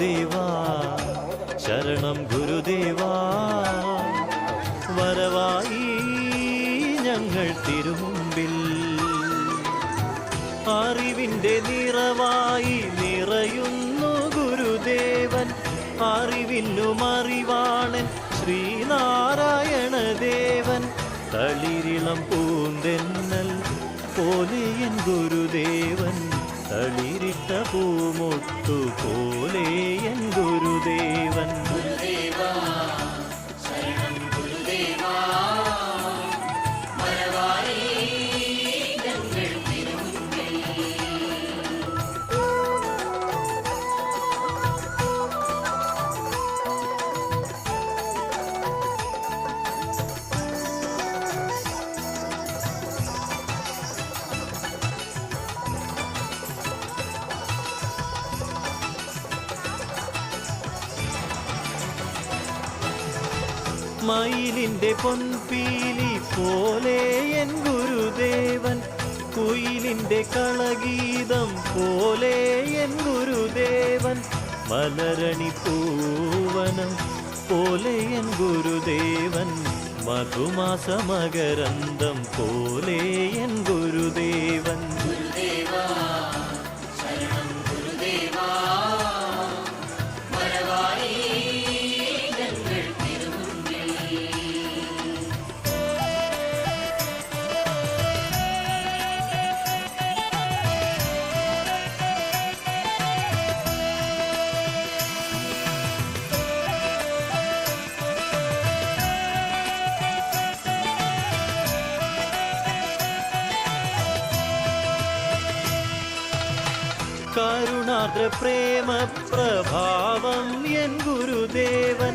ഗുരുദേവാ ശരണം ഗുരുദേവാ. വരവായി ഞങ്ങൾ തിരുമുമ്പിൽ. അറിവിന്റെ നിറവായി നിറയുന്നു ഗുരുദേവൻ. അറിവിനും അറിവാണൻ ശ്രീനാരായണദേവൻ തളിരിളം പൂന്തെന്നൽ പോലെയൻ ഗുരുദേവൻ. തളിരിട്ട പൂമൊട്ടു മയിലിന്റെ പൊൻപീലി പോലെ എൻ ഗുരുദേവൻ കുയിലിന്റെ കളഗീതം പോലെ എൻ ഗുരുദേവൻ മലരണി പൂവനം പോലെ എൻ ഗുരുദേവൻ മധുമാസ മകരന്തം പോലെ എൻ ഗുരുദേവൻ. പ്രേമ പ്രഭാവം എൻ ഗുരുദേവൻ.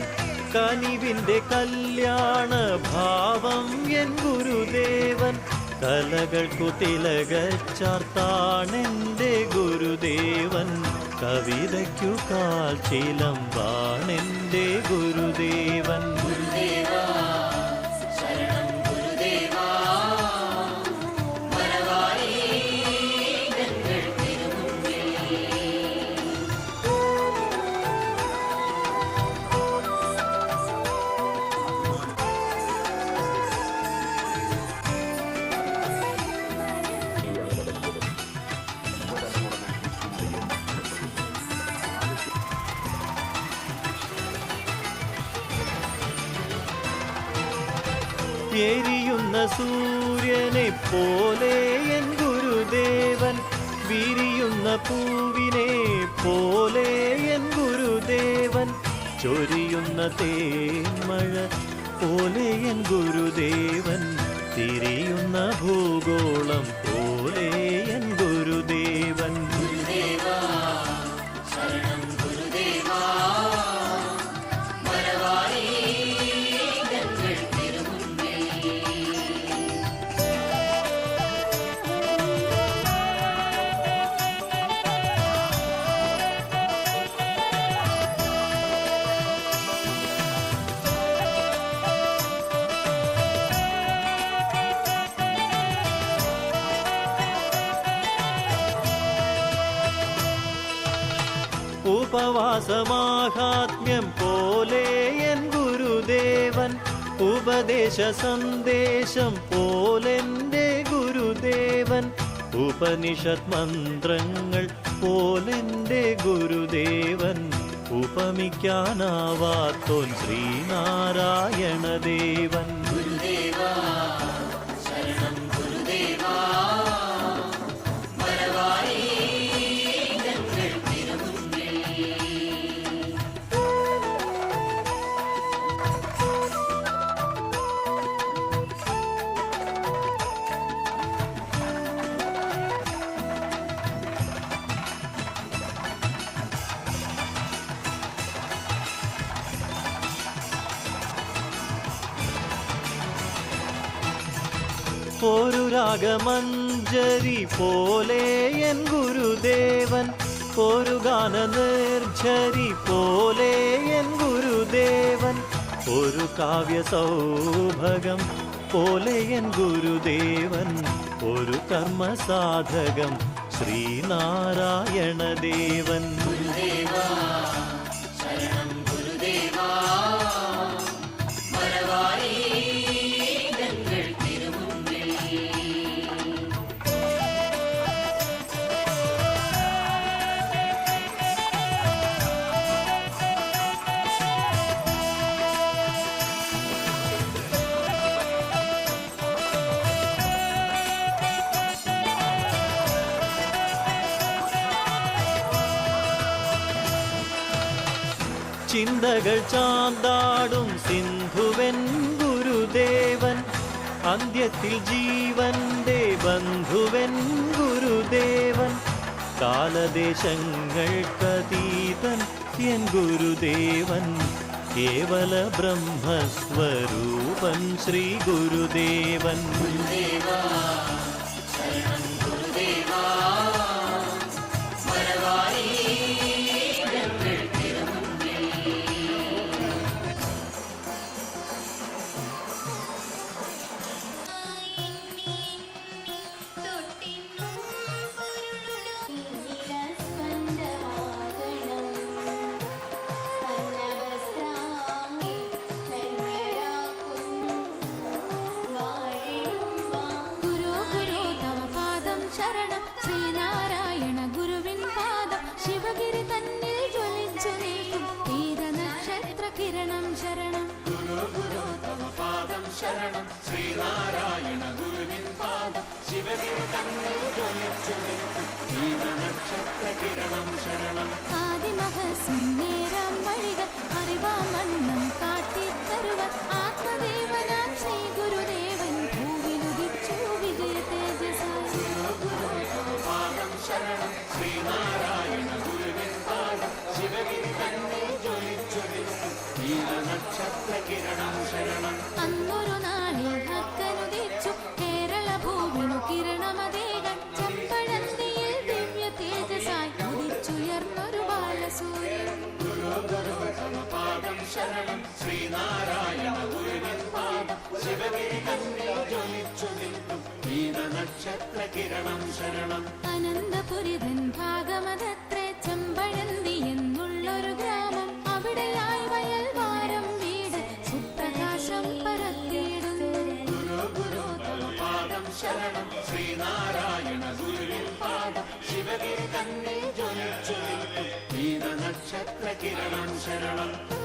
കനിവിന്റെ കല്യാണ ഭാവം എൻ ഗുരുദേവൻ. കലകൾക്കു തിലക ചാർത്താണെന്റെ ഗുരുദേവൻ. കവിതയ്ക്കു കാൽ ചിലമ്പാണെന്റെ ഗുരുദേവൻ. എരിയുന്ന സൂര്യനെ പോലെ എൻ ഗുരുദേവൻ വിരിയുന്ന പൂവിനെ പോലെ എൻ ഗുരുദേവൻ ചൊരിയുന്ന തേന്മഴ പോലെ എൻ ഗുരുദേവൻ തിരിയുന്ന ഭൂഗോളം ഉപവാസമാഹാത്മ്യം പോലെ എൻ ഗുരുദേവൻ. ഉപദേശ സന്ദേശം പോലെന്റെ ഗുരുദേവൻ. ഉപനിഷത് മന്ത്രങ്ങൾ പോലെന്റെ ഗുരുദേവൻ. ഉപമിക്കാനാവാത്തോൻ ശ്രീനാരായണ രാഗമഞ്ജരി പോലെ എൻ ഗുരുദേവൻ. ഒരു ഗാന നിർജരി പോലെ എൻ ഗുരുദേവൻ. ഒരു കാവ്യ സൗഭകം പോലെ എൻ ഗുരുദേവൻ. ഒരു കർമ്മസാധകം ശ്രീനാരായണ ചിന്തകൾ ചാന്താടും സിന്ധുവൻ ഗുരുദേവൻ. അന്ത്യത്തിൽ ജീവന്റെ ബന്ധുവൻ ഗുരുദേവൻ. കാലദേശങ്ങൾക്കതീതൻ എൻ ഗുരുദേവൻ. കേവല ബ്രഹ്മസ്വരൂപൻ ശ്രീ ഗുരുദേവൻ. ഗുരു ആയിരത്തി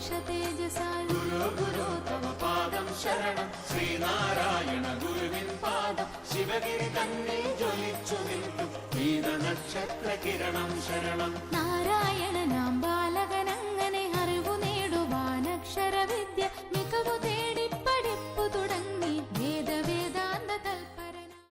ദിവ്യ നാരായണ നാം നാരായണനാം ബാലകനങ്ങനെ അറിവു നേടുവാനക്ഷരവിദ്യ മികവു തേടി